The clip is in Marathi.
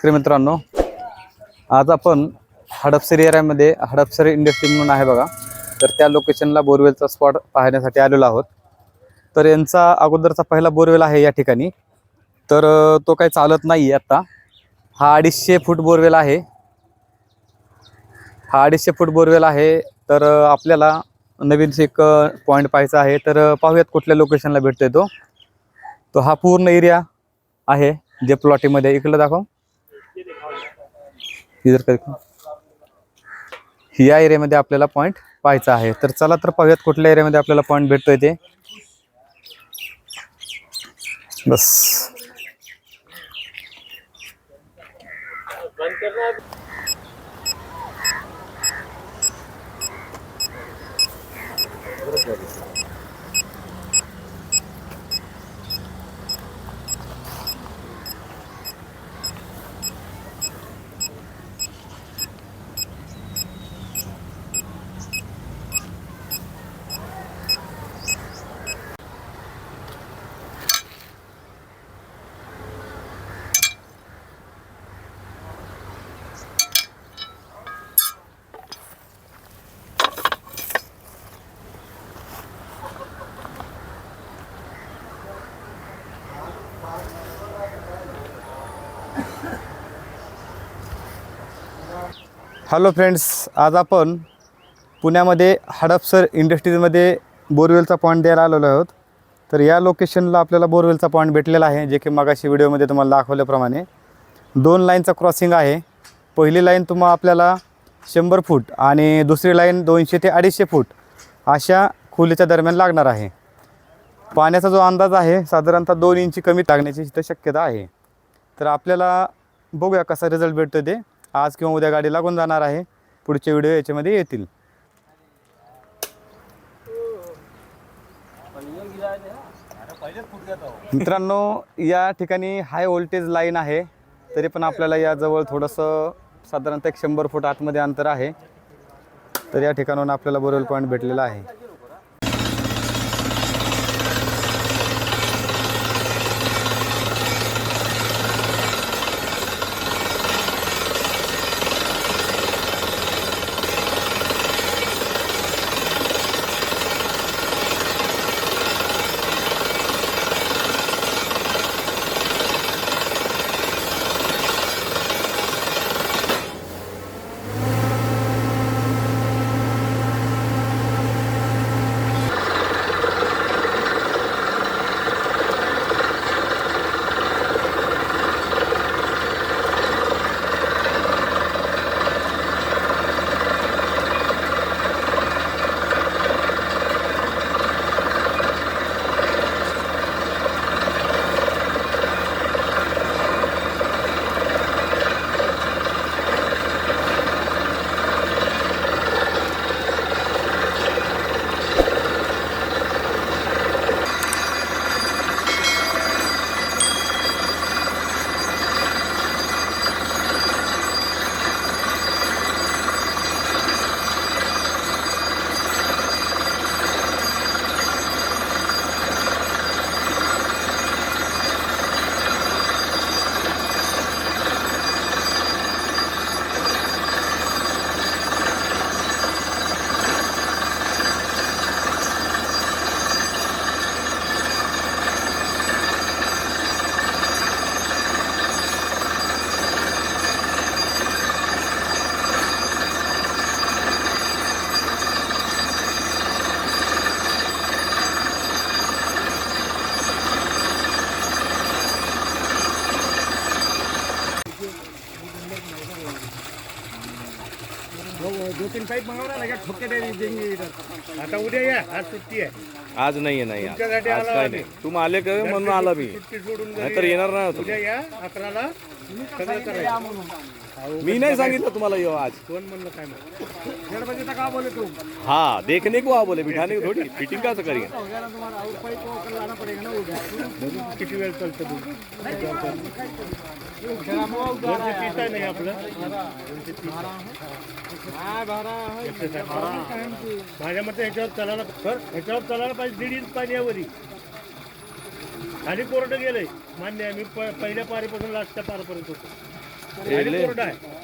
शेतकरी मित्रांनो आज आपण हडपसरी एरियामध्ये हडपसरी इंडस्ट्री म्हणून आहे बघा. तर त्या लोकेशनला बोरवेलचा स्पॉट पाहण्यासाठी आलेलो आहोत. तर यांचा अगोदरचा पहिला बोरवेल आहे या ठिकाणी. तर तो काही चालत नाही आहे आत्ता हा अडीचशे फूट बोरवेल आहे. हा अडीचशे फूट बोरवेल आहे. तर आपल्याला नवीन एक पॉईंट पाहायचा आहे. तर पाहूयात कुठल्या लोकेशनला भेटतोय तो. तो हा पूर्ण एरिया आहे जे प्लॉटीमध्ये इकडलं दाखव. इधर कर या एरियामध्ये आपल्याला पॉईंट पाहायचा आहे. तर चला तर पाहूयात कुठल्या एरियामध्ये आपल्याला पॉईंट भेटतोय ते. बस. हॅलो फ्रेंड्स आज आपण पुण्यामध्ये हडपसर इंडस्ट्रीजमध्ये बोरवेलचा पॉईंट द्यायला आलेलो आहोत. तर या लोकेशनला आपल्याला बोरवेलचा पॉईंट भेटलेला आहे जे की मागाशी व्हिडिओमध्ये तुम्हाला दाखवल्याप्रमाणे. दोन लाईनचा क्रॉसिंग आहे. पहिली लाईन तुम्हाला आपल्याला शंभर फूट आणि दुसरी लाईन दोनशे ते अडीचशे फूट अशा खोलीच्या दरम्यान लागणार आहे. पाण्याचा जो अंदाज आहे साधारणतः दोन इंची कमी लागण्याची इथं शक्यता आहे. तर आपल्याला बघूया कसा रिझल्ट भेटतो ते. आज किंवा उद्या गाडी लागून जाणार आहे. पुढचे व्हिडिओ याच्यामध्ये येतील. मित्रांनो या ठिकाणी हाय व्होल्टेज लाईन आहे. तरी पण आपल्याला याजवळ थोडंसं साधारणतः एक शंभर फूट आतमध्ये अंतर आहे. तर या ठिकाणाहून आपल्याला बोरवेल पॉईंट भेटलेला आहे. तीन पाईप मागवला ना ठोके देंगे इधर आता उद्या या आज सुट्टी आहे. आज नाहीये नाही आज. तुमच्यासाठी आज आलो काय आम्ही. नाही. तू आले का म्हणून आला मी? सुट्टी सोडून घरी नाहीतर येणार नाही उद्या होतो या अकराला. सगळं करायचं मी नाही सांगितलं तुम्हाला येऊ आज. कोण म्हणलं काय गणपतीचा का बोले तू? हा देखने को आ बोले बिठाने को थोडी फिटिंग का करिए किती वेळ चालतं तू दोनशे तीस आहे नाही आपलं दोनशे तीस. माझ्या मते ह्याच्यावर चालायला सर ह्याच्यावर चालायला पाहिजे दीड इंच पाणी आहे वरी खाली कोरडं गेलंय. मान्य आहे मी प- पहिल्या पारीपासून लास्टच्या पारपर्यंत होतो. ये ले कोरडा आहे